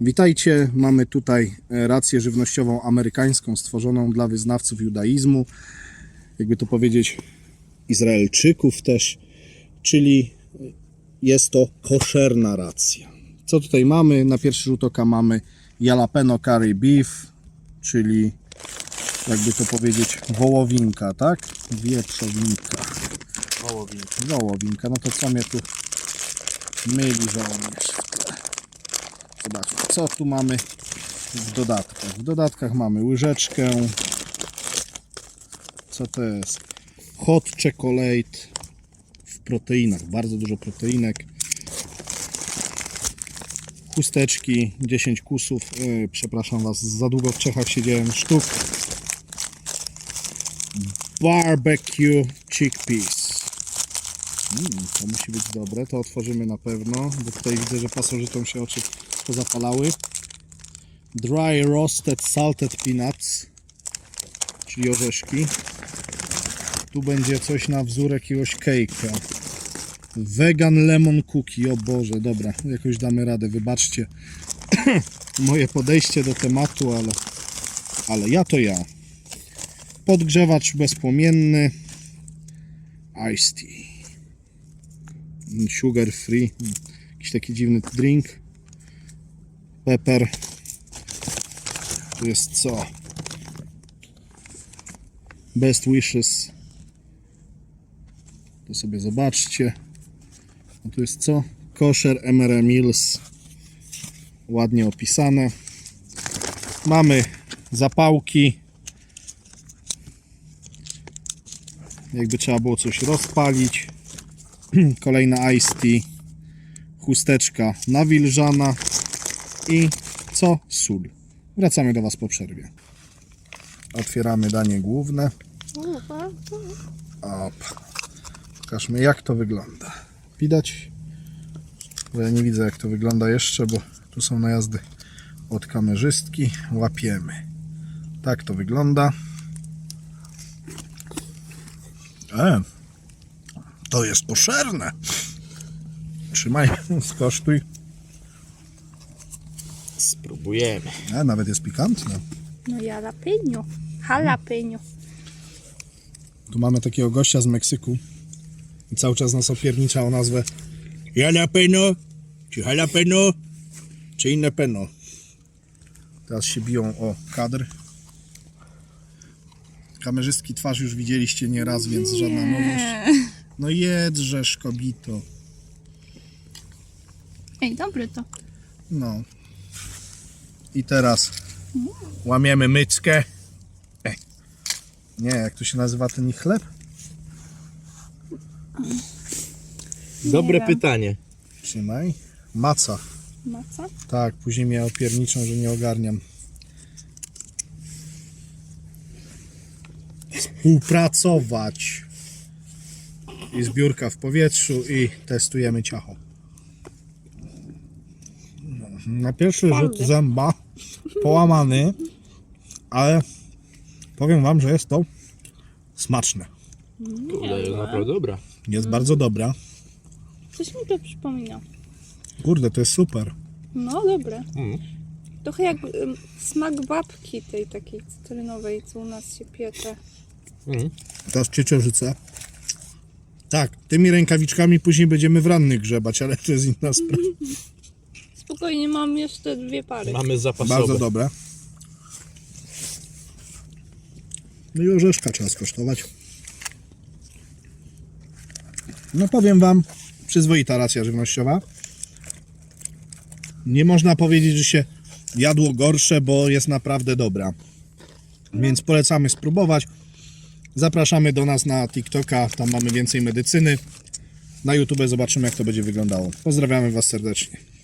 Witajcie, mamy tutaj e, rację żywnościową amerykańską stworzoną dla wyznawców judaizmu, jakby to powiedzieć Izraelczyków też, czyli jest to koszerna racja. Co tutaj mamy? Na pierwszy rzut oka mamy jalapeno curry beef, czyli jakby to powiedzieć wołowinka, tak? Wieprzowinka. Wołowinka. Wołowinka, no to co mnie tu myli żołnierz w tle. Zobaczmy, co tu mamy w dodatkach. W dodatkach mamy łyżeczkę. Co to jest? Hot chocolate w proteinach, bardzo dużo proteinek. Chusteczki, 10 kusów. Yy, przepraszam Was, za długo w Czechach siedziałem sztuk. Barbecue chickpeas. Mm, to musi być dobre, to otworzymy na pewno, bo tutaj widzę, że pasożytom się oczy pozapalały. Dry roasted salted peanuts, czyli orzeszki. Tu będzie coś na wzór jakiegoś cake'a. Vegan lemon cookie, o Boże, dobra, jakoś damy radę, wybaczcie moje podejście do tematu, ale, ale ja to ja. Podgrzewacz bezpłomienny, iced tea sugar free, jakiś taki dziwny drink, pepper, tu jest co? Best wishes, to sobie zobaczcie, a tu jest co? Kosher MRM Mills, ładnie opisane, mamy zapałki, jakby trzeba było coś rozpalić, kolejna iced tea, chusteczka nawilżana i co? Sól. Wracamy do Was po przerwie. Otwieramy danie główne. Op. Pokażmy jak to wygląda. Widać? Bo ja nie widzę jak to wygląda jeszcze, bo tu są najazdy od kamerzystki. Łapiemy. Tak to wygląda. E, to jest poszerne. Trzymaj, skosztuj. Spróbujemy. E, nawet jest pikantne. No jalapeno. Jalapeno. Tu mamy takiego gościa z Meksyku i cały czas nas opiernicza o nazwę jalapeno, czy jalapeno, czy inne peno. Teraz się biją o kadr. Kamerzystki twarz już widzieliście nieraz, więc żadna nowość. No jedrzesz, kobito. Ej, dobry to. No. I teraz łamiemy myckę. Ej. Nie, jak to się nazywa ten ich chleb? Dobre wiem. pytanie. Trzymaj. Maca. Maca? Tak, później mnie opierniczą, że nie ogarniam. Współpracować. I zbiórka w powietrzu i testujemy ciacho. Na pierwszy rzut zęba połamany, ale powiem Wam, że jest to smaczne. Kurde, jest naprawdę dobra. Jest bardzo dobra. Coś mi to przypomina. Kurde, to jest super. No, dobre. Mm. Trochę jak ym, smak babki tej takiej cytrynowej, co u nas się piecze. Mm. Teraz cieciorzycę. Tak, tymi rękawiczkami później będziemy w rannych grzebać, ale to jest inna sprawa. Spokojnie, mam jeszcze dwie pary. Mamy zapasowe. Bardzo dobre. No i orzeszka trzeba skosztować. No powiem Wam, przyzwoita racja żywnościowa. Nie można powiedzieć, że się jadło gorsze, bo jest naprawdę dobra. Więc polecamy spróbować. Zapraszamy do nas na TikToka, tam mamy więcej medycyny. Na YouTube zobaczymy jak to będzie wyglądało. Pozdrawiamy Was serdecznie.